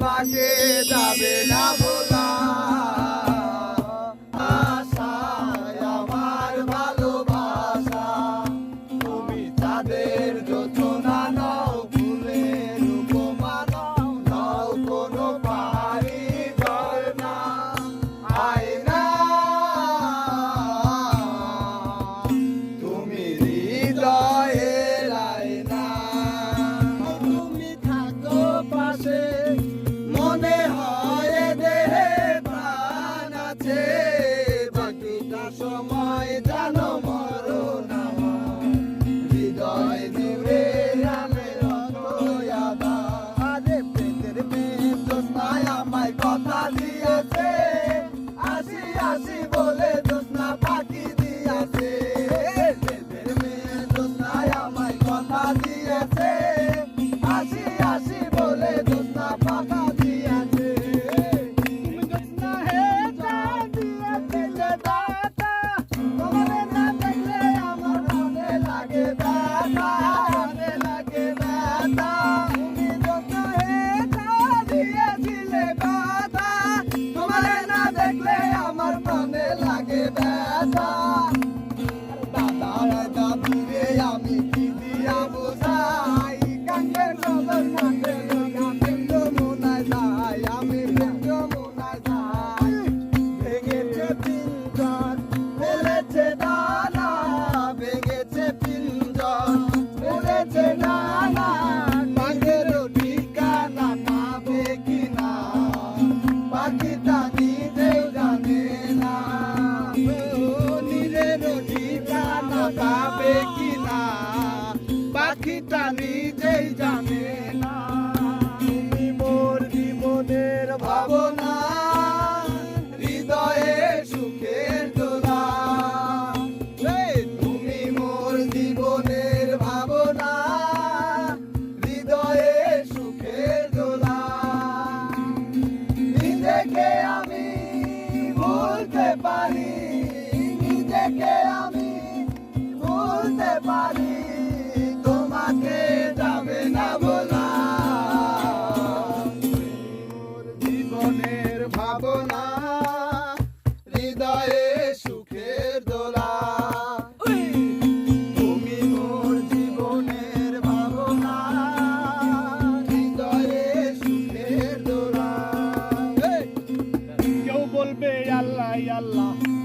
তোমাকে যাবে না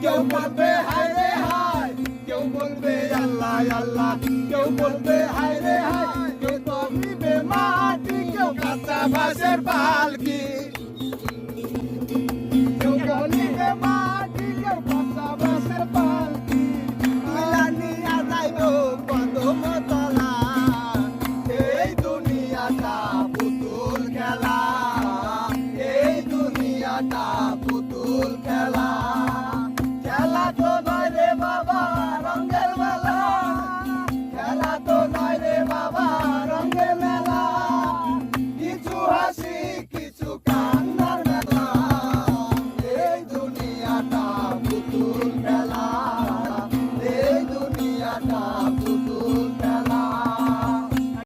কেউ বলবে, হায় রে হায়। কেউ বলবে, আল্লাহ আল্লাহ। কেউ বলবে, হায় রে হায়। কেউ তবিবে মাটি, কেউ কাঁচা বাসের পালকি। কেউ বলিবে মাটি, কেউ কাঁচা বাসের পালকি। মিলানিয়া যাইব কদম তলা এই দুনিয়াটা পুতুল খেলা। এই দুনিয়াটা পুতুল খেলা।